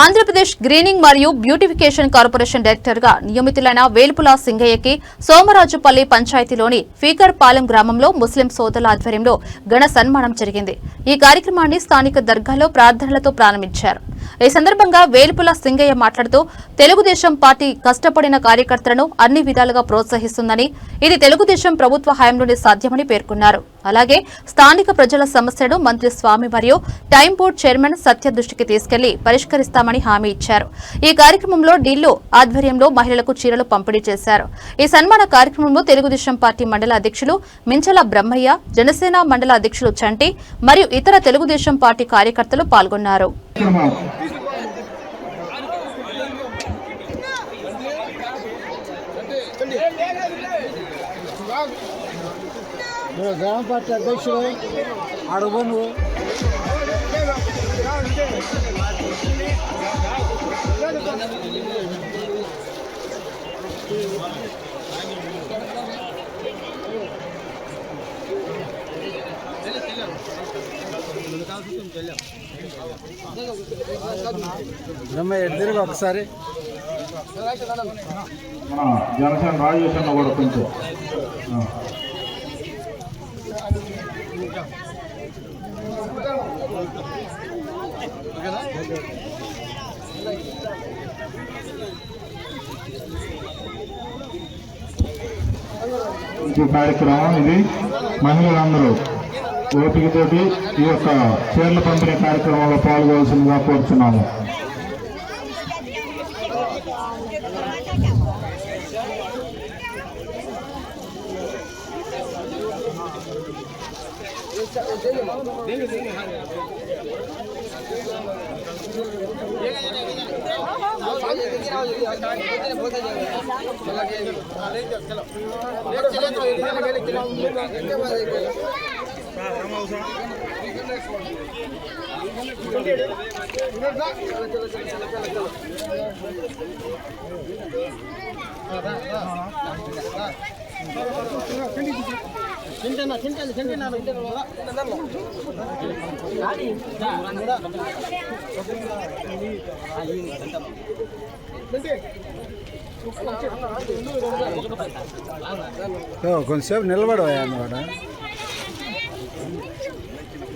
Andhra Pradesh greening మరియు beautification corporation డైరెక్టర్గా నియమితులైన వేలుపుల సింగయ్యకి సోమరాజుపల్లి పంచాయతీలోని ఫీకర్పాలెం గ్రామంలో ముస్లిం సోదరుల ఆధ్వర్యంలో ఘన సన్మానం జరిగింది. ఈ కార్యక్రమాన్ని స్థానిక దర్గాలో ప్రార్థనలతో ప్రారంభించారు. ఈ సందర్భంగా వేలుపుల సింగయ్య మాట్లాడుతూ తెలుగుదేశం పార్టీ కష్టపడిన కార్యకర్తలను అన్ని విధాలుగా ప్రోత్సహిస్తుందని ఇది తెలుగుదేశం ప్రభుత్వ హయాంలోనే సాధ్యమని పేర్కొన్నారు. అలాగే స్థానిక ప్రజల సమస్యను మంత్రి స్వామి మరియు టైం బోర్డు చైర్మన్ సత్య దృష్టికి తీసుకెళ్ళి పరిష్కరిస్తామని హామీ ఇచ్చారు. ఈ కార్యక్రమంలో డీల్లు ఆధ్వర్యంలో మహిళలకు చీరలు పంపిణీ చేశారు. ఈ సన్మాన కార్యక్రమంలో తెలుగుదేశం పార్టీ మండల అధ్యక్షులు మించల బ్రహ్మయ్య జనసేన మండల అధ్యక్షులు చంటి మరియు ఇతర తెలుగుదేశం పార్టీ కార్యకర్తలు పాల్గొన్నారు. গ্রাম পাঁচটা বেশি হয় আরও বনবো Thank you. తిరిగి ఒకసారి. జనసేన రాజేష్ కూడా కొంచెం కార్యక్రమం ఇది. మహిళలందరూ. ఓపికతోటి ఈ యొక్క చీరల పంపిణీ కార్యక్రమంలో పాల్గొవలసిందిగా కోరుచున్నాము ఓ, కొంచెంసేపు నిలబడవా అన్నమాట